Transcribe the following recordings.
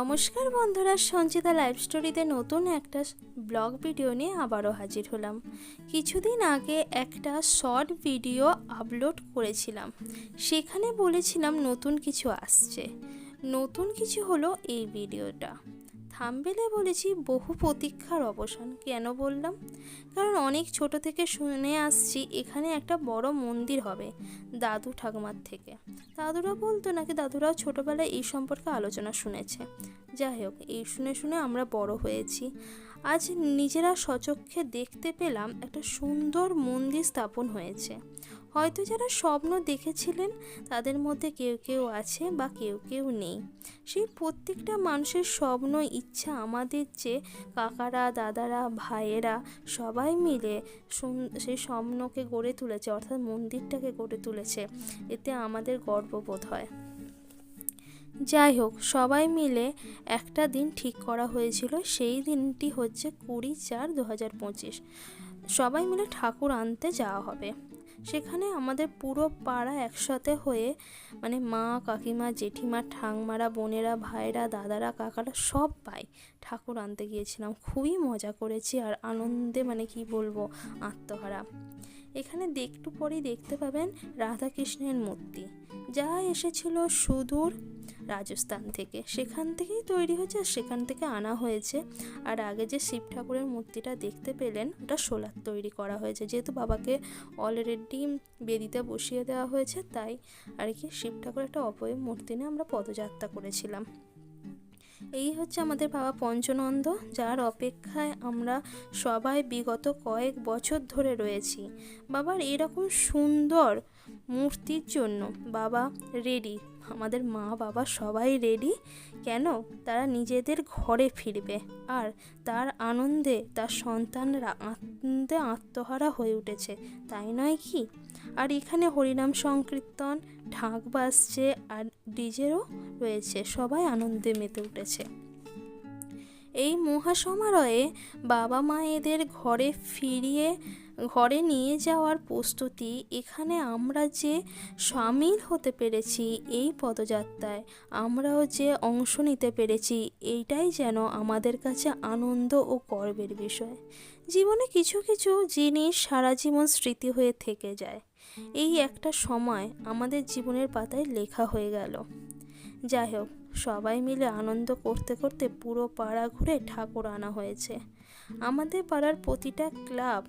নমস্কার বন্ধুরা, সঞ্চিতা লাইভ স্টোরিতে নতুন একটা ব্লগ ভিডিও নিয়ে আবারও হাজির হলাম। কিছুদিন আগে একটা শর্ট ভিডিও আপলোড করেছিলাম। সেখানে বলেছিলাম নতুন কিছু আসছে। নতুন কিছু হলো এই ভিডিওটা। থামবেলে বলেছি বহু প্রতীক্ষার অবসান, কেন বললাম? কারণ অনেক ছোট থেকে শুনে আসছি এখানে একটা বড় মন্দির হবে দাদু ঠাকুমার থেকে। দাদুরা বলতো নাকি দাদুরাও ছোটোবেলায় এই সম্পর্কে আলোচনা শুনেছে। যাই হোক, এই শুনে শুনে আমরা বড় হয়েছি। আজ নিজেরা সচক্ষে দেখতে পেলাম একটা সুন্দর মন্দির স্থাপন হয়েছে। হয়তো যারা স্বপ্ন দেখেছিলেন, তাদের মধ্যে কেউ কেউ আছে বা কেউ কেউ নেই। সেই প্রত্যেকটা মানুষের স্বপ্ন, ইচ্ছা আমাদের যে কাকারা, দাদারা, ভাইয়েরা সবাই মিলে সেই স্বপ্নকে গড়ে তুলেছে, অর্থাৎ মন্দিরটাকে গড়ে তুলেছে। এতে আমাদের গর্ববোধ হয়। যাই হোক, সবাই মিলে একটা দিন ঠিক করা হয়েছিল। সেই দিনটি হচ্ছে কুড়ি চার দু হাজার পঁচিশ। সবাই মিলে ঠাকুর আনতে যাওয়া হবে। সেখানে আমাদের পুরো পাড়া একসাথে হয়ে মানে মা, কাকিমা, জেঠিমা ঠাংমারা বোনেরা ভাইরা দাদারা, কাকারা সব পাই। ঠাকুর আনতে গিয়েছিলাম, খুবই মজা করেছি আর আনন্দে মানে কি বলব, আত্মহারা। এখানে একটু পরেই দেখতে পাবেন রাধাকৃষ্ণের মূর্তি। যা এসেছিল সুদূর রাজস্থান থেকে। সেখান থেকেই তৈরি হয়েছে আর সেখান থেকে আনা হয়েছে। আর আগে যে শিব ঠাকুরের মূর্তিটা দেখতে পেলেন, ওটা সোলার তৈরি করা হয়েছে। যেহেতু বাবাকে অলরেডি বেদিতে বসিয়ে দেওয়া হয়েছে, তাই আর কি শিব ঠাকুরের একটা অপয় মূর্তি নিয়ে আমরা পদযাত্রা করেছিলাম। এই হচ্ছে আমাদের বাবা পঞ্চনন্দ, যার অপেক্ষায় আমরা সবাই বিগত কয়েক বছর ধরে রয়েছি। বাবার এরকম সুন্দর মূর্তির জন্য। বাবা রেডি আমাদের মা বাবা সবাই রেডি কেন? তারা নিজেদের ঘরে ফিরবে। আর তার আনন্দে তার সন্তানরা আনন্দে আত্মহারা হয়ে উঠেছে। তাই নয় কি? আর এখানে হরিনাম সংকীর্তন, ঢাক বাজছে আর ডিজেরও রয়েছে। সবাই আনন্দে মেতে উঠেছে। এই মহাসমারোহে বাবা মায়েদের ঘরে ফিরিয়ে ঘরে নিয়ে যাওয়ার প্রস্তুতি, এখানে আমরা যে সামিল হতে পেরেছি এই পদযাত্রায়, আমরাও যে অংশ নিতে পেরেছি, এইটাই যেন আমাদের কাছে আনন্দ ও গর্বের বিষয়। জীবনে কিছু কিছু জিনিস সারা জীবন স্মৃতি হয়ে থেকে যায়। এই একটা সময় আমাদের জীবনের পাতায় লেখা হয়ে গেল। যাই হোক, সবাই মিলে আনন্দ করতে করতে পুরো পাড়া ঘুরে ঠাকুর আনা হয়েছে। আমাদের পাড়ার প্রতিটা ক্লাব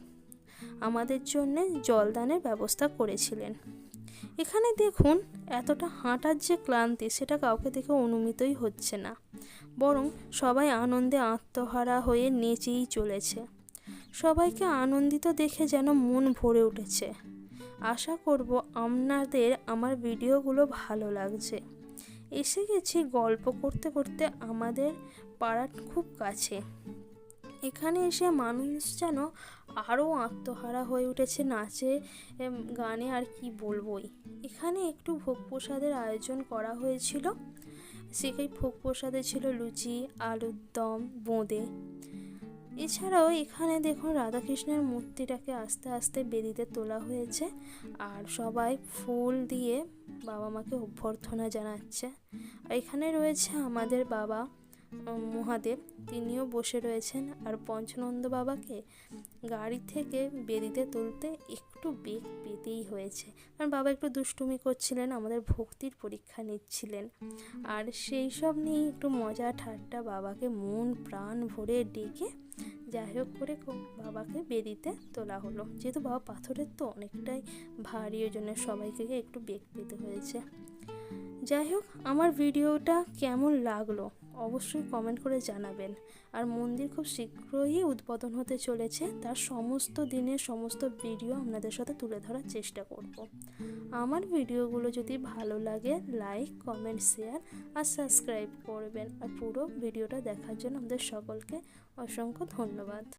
আমাদের জন্য জলদানের ব্যবস্থা করেছিলেন। এখানে দেখুন, এতটা হাঁটার যে ক্লান্তি, সেটা কাউকে দেখে অনুমিতই হচ্ছে না। বরং সবাই আনন্দে আত্মহারা হয়ে নেচেই চলেছে। সবাইকে আনন্দিত দেখে যেন মন ভরে উঠেছে। আশা করব আপনাদের আমার ভিডিওগুলো ভালো লাগছে। এসে গেছি গল্প করতে করতে আমাদের পাড়ার খুব কাছে। এখানে এসে মানুষ যেন আরও আত্মহারা হয়ে উঠেছে নাচে গানে আর কি বলবই। এখানে একটু ভোগ প্রসাদের আয়োজন করা হয়েছিল। সেই ভোগ প্রসাদে ছিল লুচি, আলুর দম, বোঁদে। এছাড়াও এখানে দেখুন রাধাকৃষ্ণের মূর্তিটাকে আস্তে আস্তে বেদিতে তোলা হয়েছে আর সবাই ফুল দিয়ে বাবা মাকে অভ্যর্থনা জানাচ্ছে। আর এখানে রয়েছে আমাদের বাবা মহাদেব, তিনিও বসে রয়েছেন। আর পঞ্চনন্দ বাবাকে গাড়ি থেকে বেদিতে তুলতে একটু বেগ পেতেই হয়েছে। কারণ বাবা একটু দুষ্টুমি করছিলেন, আমাদের ভক্তির পরীক্ষা নিচ্ছিলেন। আর সেই সব নিয়ে একটু মজা ঠাট্টা বাবাকে মন প্রাণ ভরে ডেকে যাই হোক করে বাবাকে বেদিতে তোলা হলো। যেহেতু বাবা পাথরের তো অনেকটাই ভারী ওই জন্য সবাইকে একটু বেগ পেতে হয়েছে। যাই হোক, আমার ভিডিওটা কেমন লাগল? অবশ্যই কমেন্ট করে জানাবেন। আর মন্দির খুব শীঘ্রই উদ্বোধন হতে চলেছে, তার সমস্ত দিনের সমস্ত ভিডিও আপনাদের সাথে তুলে ধরার চেষ্টা করব। আমার ভিডিওগুলো যদি ভালো লাগে লাইক কমেন্ট শেয়ার আর সাবস্ক্রাইব করবেন। আর পুরো ভিডিওটা দেখার জন্য আমাদের সকলকে অসংখ্য ধন্যবাদ।